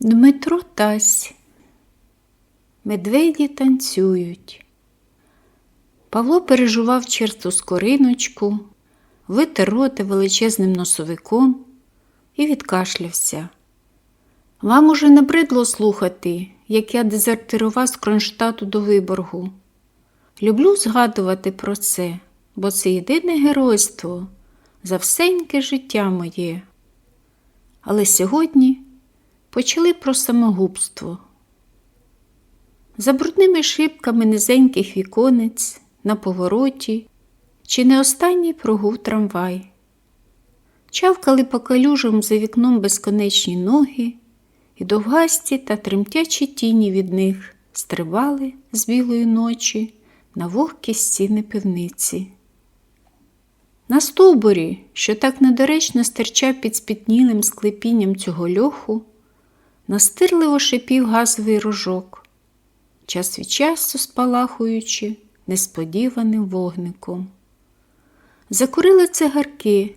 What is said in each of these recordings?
Дмитро Тась. Медведі танцюють. Павло пережував черту скориночку, витер роти величезним носовиком і відкашлявся. Вам уже набридло слухати, як я дезертирував з Кронштадту до Виборгу. Люблю згадувати про це, бо це єдине геройство за всеньке життя моє. Але сьогодні почали про самогубство. За брудними шибками низеньких віконець на повороті чи не останній прогув трамвай. Чавкали по калюжам за вікном безконечні ноги, і довгасті та тремтячі тіні від них стрибали з білої ночі на вогкі стіни пивниці. На стовбурі, що так недоречно стирчав під спітнілим склепінням цього льоху, настирливо шипів газовий рожок, час від часу спалахуючи несподіваним вогником. Закурили цигарки,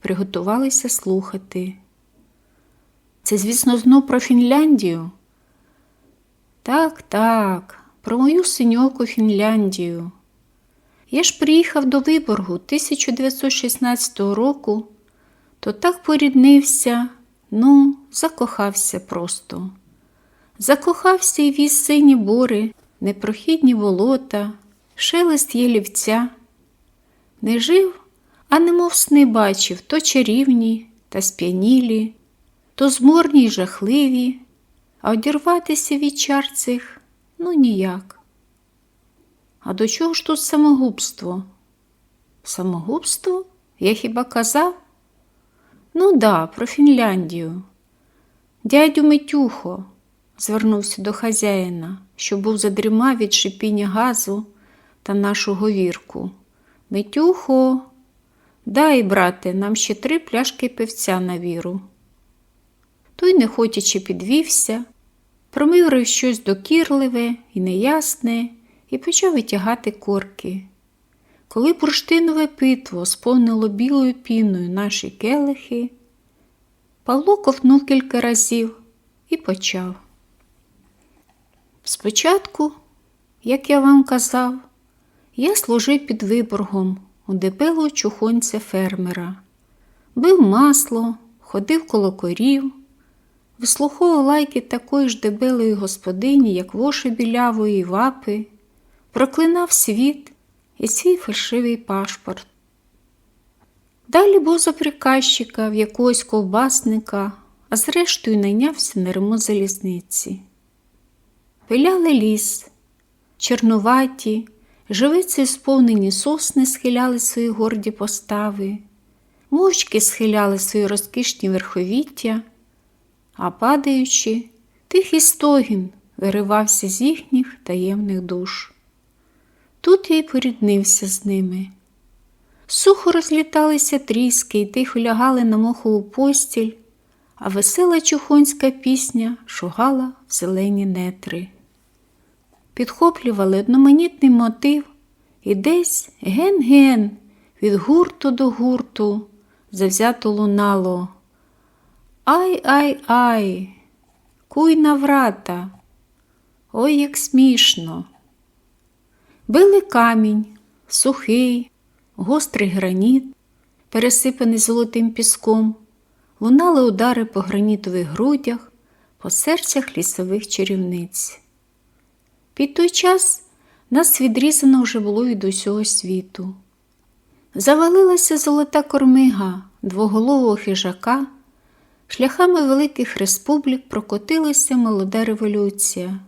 приготувалися слухати. Це, звісно, знов про Фінляндію. Так, так, про мою синьоку Фінляндію. Я ж приїхав до Виборгу 1916 року, то так поріднився, ну, закохався просто. Закохався і віз сині бори, непрохідні болота, шелест єлівця. Не жив, а немов сни бачив то чарівні та сп'янілі, то зморні й жахливі, а одірватися від чар цих ну ніяк. А до чого ж тут самогубство? Самогубство? Я хіба казав? Ну да, про Фінляндію. Дядю Митюхо, звернувся до хазяїна, що був задрімав від шипіння газу та нашу говірку. Митюхо, дай, брате, нам ще три пляшки пивця на віру. Той, не хотячи, підвівся, промиврив щось докірливе і неясне і почав витягати корки. Коли бурштинове питво сповнило білою піною наші келихи, Павло ковнув кілька разів і почав. Спочатку, як я вам казав, я служив під виборгом у дебелого чухонця фермера, бив масло, ходив коло корів, вислуховував лайки такої ж дебелої господині, як воші білявої вапи, проклинав світ і свій фальшивий пашпорт. Далі був за приказчика в якогось ковбасника, а зрештою найнявся на ремонт залізниці. Пиляли ліс, чорнуваті, живиці сповнені сосни схиляли свої горді постави, мовчки схиляли свої розкішні верховіття, а падаючи, тихий стогін виривався з їхніх таємних душ. Тут я й поріднився з ними. Сухо розліталися тріски і тихо лягали на мохову постіль, а весела чухонська пісня шугала в зелені нетри. Підхоплювали одноманітний мотив і десь ген-ген від гурту до гурту завзято лунало. Ай-ай-ай, куй на врата, ой, як смішно. Били камінь, сухий, гострий граніт, пересипаний золотим піском, лунали удари по гранітових грудях, по серцях лісових чарівниць. Під той час нас відрізано вже було від усього світу. Завалилася золота кормига двоголового хижака, шляхами великих республік прокотилася молода революція,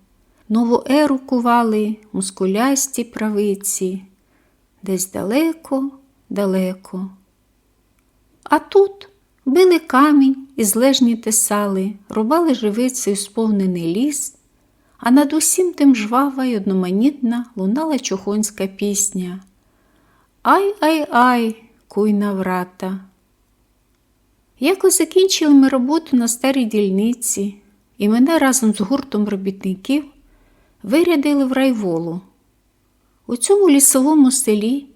нову еру кували мускулясті правиці, десь далеко, далеко. А тут били камінь і злежні тесали, рубали живицею сповнений ліс, а над усім тим жвава й одноманітна лунала чухонська пісня. Ай ай ай, куйна врата. Якось закінчили ми роботу на старій дільниці, і мене разом з гуртом робітників вирядили в райволу. У цьому лісовому селі,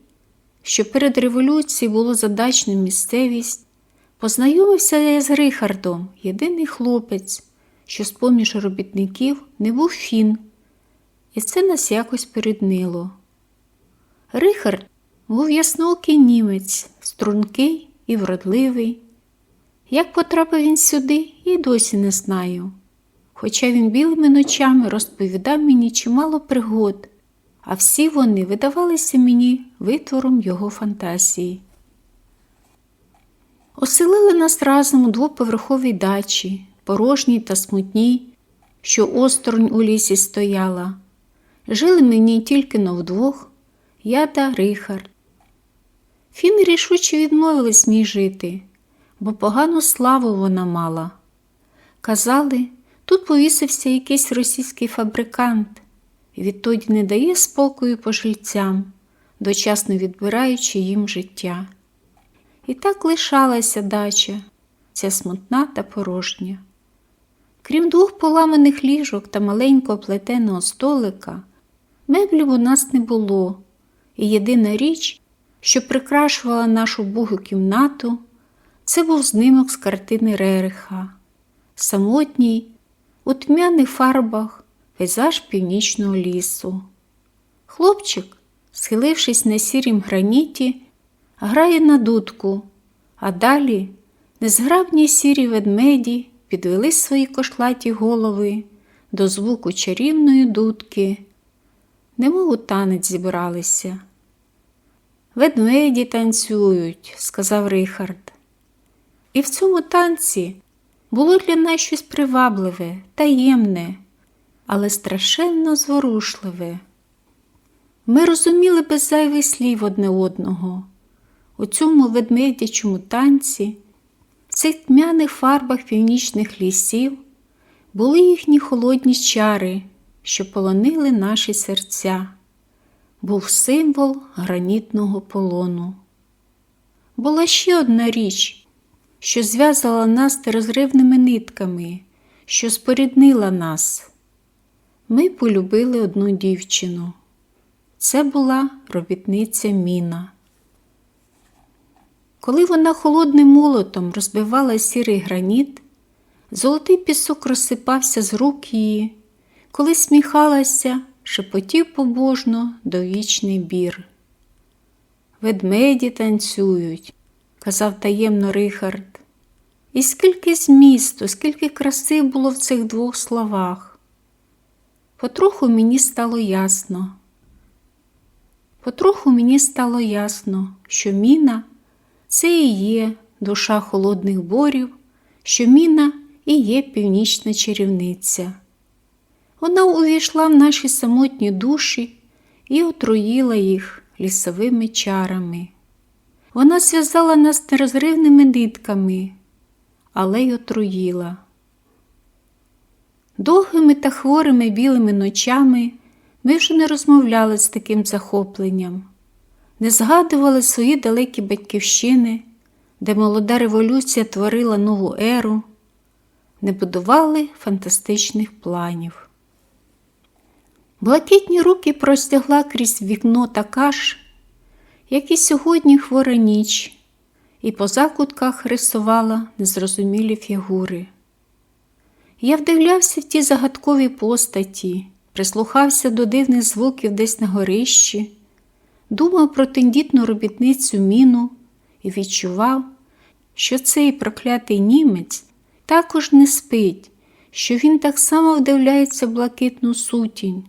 що перед революцією було задачною місцевість, познайомився я з Рихардом, єдиний хлопець, що з поміж робітників не був фін, і це нас якось переднило. Рихард був ясноокий німець, стрункий і вродливий. Як потрапив він сюди, і досі не знаю. Хоча він білими ночами розповідав мені чимало пригод, а всі вони видавалися мені витвором його фантазії. Оселили нас разом у двоповерховій дачі, порожній та смутній, що осторонь у лісі стояла. Жили мені тільки но вдвох, я та Рихард. Фіни рішуче відмовились мій жити, бо погану славу вона мала. Казали, тут повісився якийсь російський фабрикант, і відтоді не дає спокою пожильцям, дочасно відбираючи їм життя. І так лишалася дача, ця смутна та порожня. Крім двох поламаних ліжок та маленького плетеного столика, меблів у нас не було, і єдина річ, що прикрашувала нашу бугу кімнату, це був знимок з картини Рериха, самотній, у тьмяних фарбах пейзаж північного лісу. Хлопчик, схилившись на сірім граніті, грає на дудку, а далі незграбні сірі ведмеді підвели свої кошлаті голови до звуку чарівної дудки, немов у танець зібралися. Ведмеді танцюють, сказав Рихард. І в цьому танці було для нас щось привабливе, таємне, але страшенно зворушливе. Ми розуміли без зайвих слів одне одного. У цьому ведмедячому танці, в цих тьмяних фарбах північних лісів, були їхні холодні чари, що полонили наші серця був символ гранітного полону. Була ще одна річ, що зв'язала нас нерозривними нитками, що споріднила нас. Ми полюбили одну дівчину. Це була робітниця Міна. Коли вона холодним молотом розбивала сірий граніт, золотий пісок розсипався з рук її, коли сміхалася, шепотів побожно довічний бір. Ведмеді танцюють, казав таємно Рихард. І скільки змісту, скільки краси було в цих двох словах. Потроху мені стало ясно. Потроху мені стало ясно, що міна це і є душа холодних борів, що міна і є північна чарівниця. Вона увійшла в наші самотні душі і отруїла їх лісовими чарами. Вона зв'язала нас нерозривними нитками, але й отруїла. Довгими та хворими білими ночами ми вже не розмовляли з таким захопленням, не згадували свої далекі батьківщини, де молода революція творила нову еру, не будували фантастичних планів. Блакитні руки простягла крізь вікно така ж, як і сьогодні хвора ніч, і по закутках рисувала незрозумілі фігури. Я вдивлявся в ті загадкові постаті, прислухався до дивних звуків десь на горищі, думав про тендітну робітницю міну і відчував, що цей проклятий німець також не спить, що він так само вдивляється в блакитну сутінь.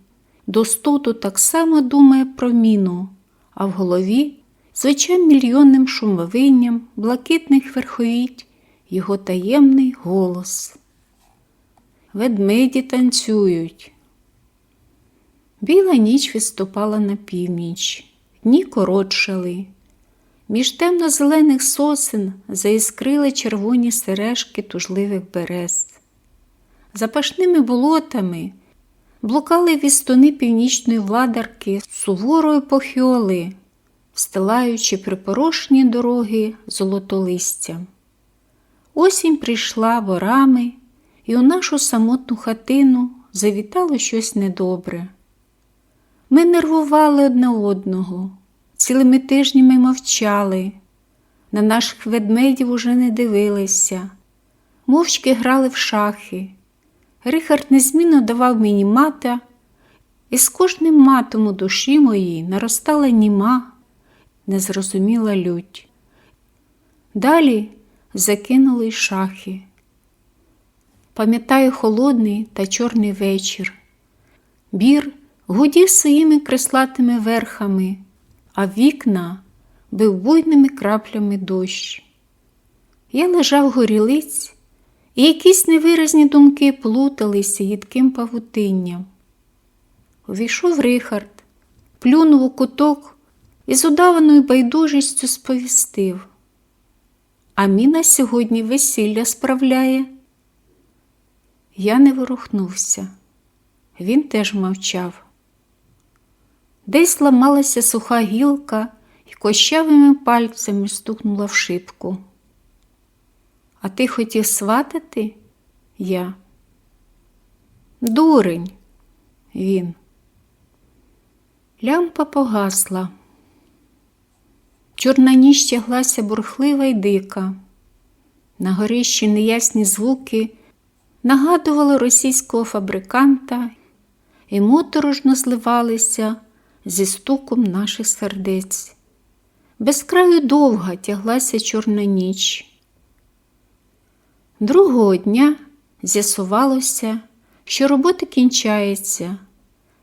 Достоту так само думає про міну, а в голові, звичайно мільйонним шумовинням блакитних верховіть його таємний голос. Ведмеді танцюють. Біла ніч відступала на північ, дні коротшали. Між темно-зелених сосен заіскрили червоні сережки тужливих берез. Запашними болотами блукали вістони північної владарки суворої похіоли, встилаючи припорошні дороги золотолистям. Осінь прийшла ворами, і у нашу самотну хатину завітало щось недобре. Ми нервували одне одного, цілими тижнями мовчали, на наших ведмедів уже не дивилися, мовчки грали в шахи Рихард незмінно давав мені мата, і з кожним матом у душі моїй наростала німа, незрозуміла лють. Далі закинули шахи. Пам'ятаю холодний та чорний вечір. Бір гудів своїми креслатими верхами, а вікна бив буйними краплями дощ. Я лежав горілиць, і якісь невиразні думки плуталися їдким павутинням. Увійшов Рихард, плюнув у куток і з удаваною байдужістю сповістив. А міна сьогодні весілля справляє. Я не ворухнувся. Він теж мовчав. Десь ламалася суха гілка і кощавими пальцями стукнула в шибку. А ти хотів сватати? Я. Дурень, він. Лямпа погасла. Чорна ніч тяглася бурхлива й дика. На горищі неясні звуки нагадували російського фабриканта і моторошно зливалися зі стуком наших сердець. Безкраю довга тяглася чорна ніч. Другого дня з'ясувалося, що робота кінчається.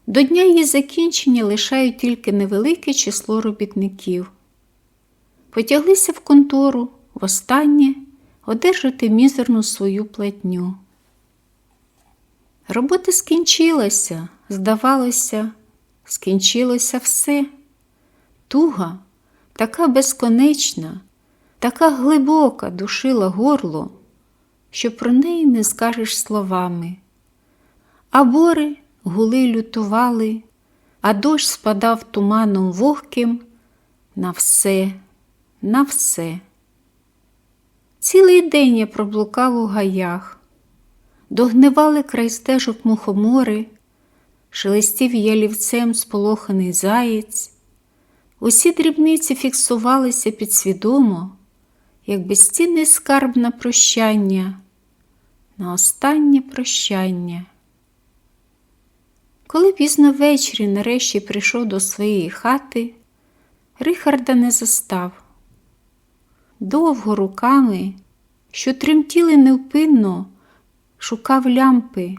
До дня її закінчення лишають тільки невелике число робітників. Потяглися в контору востаннє одержати мізерну свою платню. Робота скінчилася, здавалося, скінчилося все. Туга, така безконечна, така глибока душила горло, що про неї не скажеш словами. А бори гули лютували, а дощ спадав туманом вогким на все, на все. Цілий день я проблукав у гаях, догнивали край стежок мухомори, шелестів ялівцем сполоханий заєць. Усі дрібниці фіксувалися підсвідомо, як безцінний скарб на прощання, на останнє прощання. Коли пізно ввечері нарешті прийшов до своєї хати, Рихарда не застав. Довго руками, що тремтіли невпинно, шукав лямпи,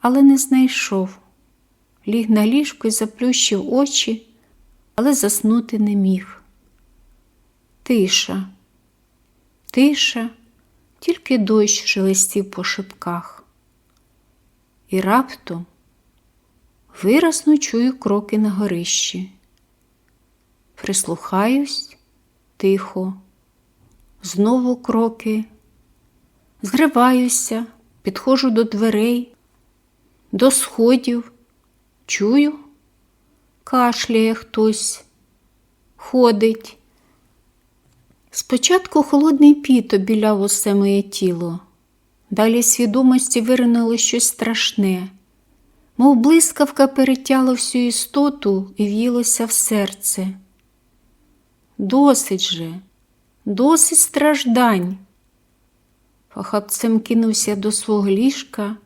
але не знайшов. Ліг на ліжко і заплющив очі, але заснути не міг. Тиша, тиша, тільки дощ шелестів по шибках. І раптом виразно чую кроки на горищі. Прислухаюсь тихо, знову кроки, зриваюся, підходжу до дверей, до сходів, чую, кашляє хтось, ходить. Спочатку холодний піт обіляв усе моє тіло, далі свідомості виринуло щось страшне мов блискавка перетяло всю істоту і в'їлося в серце. Досить же, досить страждань. Похапцем кинувся до свого ліжка,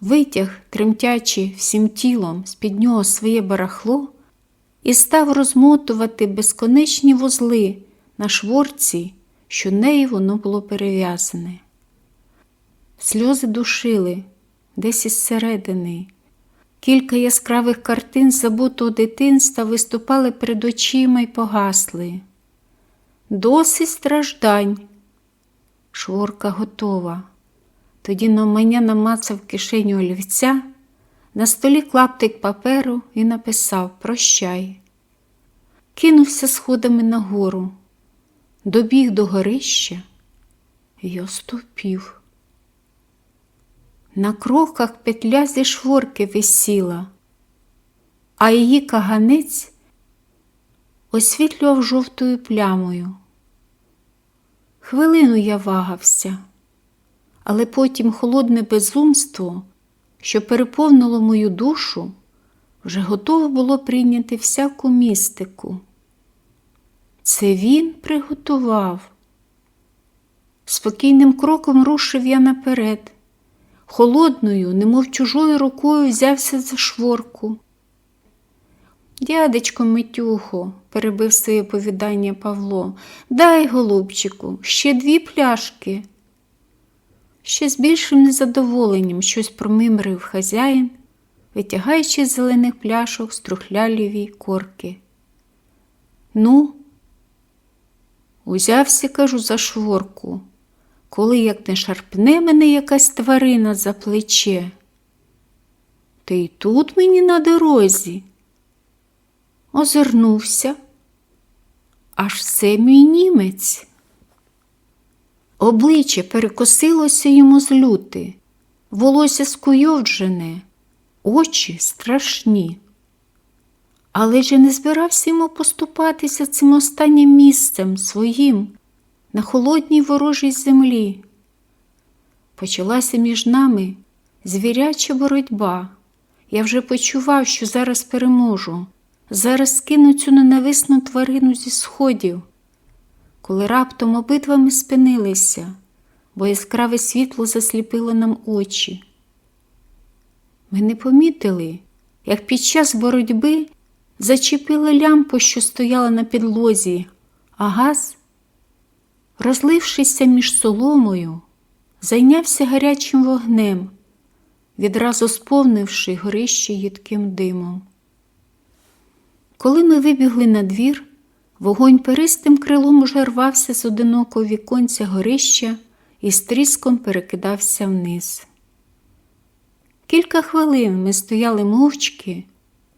витяг, тремтячи всім тілом з під нього своє барахло, і став розмотувати безконечні вузли на шворці, що нею воно було перев'язане. Сльози душили десь із середини. Кілька яскравих картин забутого дитинства виступали перед очима й погасли. Досить страждань. Шворка готова. Тоді Номаня намацав кишеню олівця, на столі клаптик паперу і написав Прощай. Кинувся сходами нагору, добіг до горища й оступів. На кроках петля зі шворки висіла, а її каганець освітлював жовтою плямою. Хвилину я вагався, але потім холодне безумство, що переповнило мою душу, вже готове було прийняти всяку містику. Це він приготував. Спокійним кроком рушив я наперед холодною, немов чужою рукою взявся за шворку. Дядечко Митюхо, перебив своє повідання Павло, дай, голубчику, ще дві пляшки. Ще з більшим незадоволенням щось промимрив хазяїн, витягаючи з зелених пляшок струхляліві корки. Ну, узявся, кажу, за шворку, коли як не шарпне мене якась тварина за плече. Ти й тут мені на дорозі. Озирнувся, аж це мій німець. Обличчя перекосилося йому з люти, волосся скуйовджене, очі страшні. Але ж я не збирався йому поступатися цим останнім місцем своїм на холодній ворожій землі. Почалася між нами звіряча боротьба. Я вже почував, що зараз переможу, зараз скину цю ненависну тварину зі сходів коли раптом обидва ми спинилися, бо яскраве світло засліпило нам очі. Ми не помітили, як під час боротьби зачепила лямпу, що стояла на підлозі, а газ, розлившися між соломою, зайнявся гарячим вогнем, відразу сповнивши горище їдким димом. Коли ми вибігли на двір, Вогонь перистим крилом уже рвався з одинокого віконця горища і з тріском перекидався вниз. Кілька хвилин ми стояли мовчки,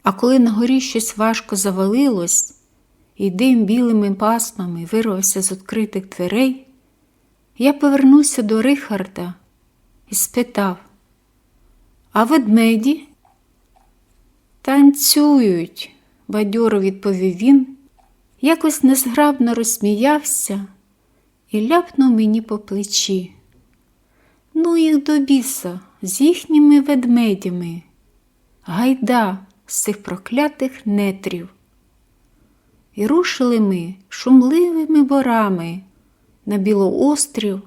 а коли на горі щось важко завалилось, і дим білими пасмами вирвався з відкритих дверей, я повернувся до Рихарда і спитав, а ведмеді? Танцюють, бадьоро відповів він якось незграбно розсміявся і ляпнув мені по плечі. Ну, їх до біса з їхніми ведмедями. Гайда з цих проклятих нетрів. І рушили ми шумливими борами на білоострів,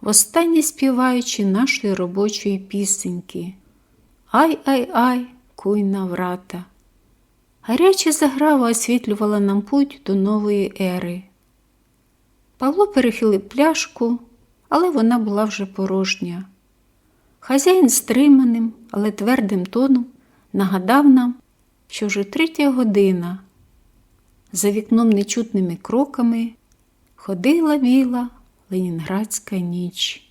востаннє співаючи нашої робочої пісеньки. Ай ай ай, куйна врата. Гаряча заграва освітлювала нам путь до нової ери. Павло перехилив пляшку, але вона була вже порожня. Хазяїн стриманим, але твердим тоном нагадав нам, що вже третя година. За вікном нечутними кроками ходила біла ленінградська ніч.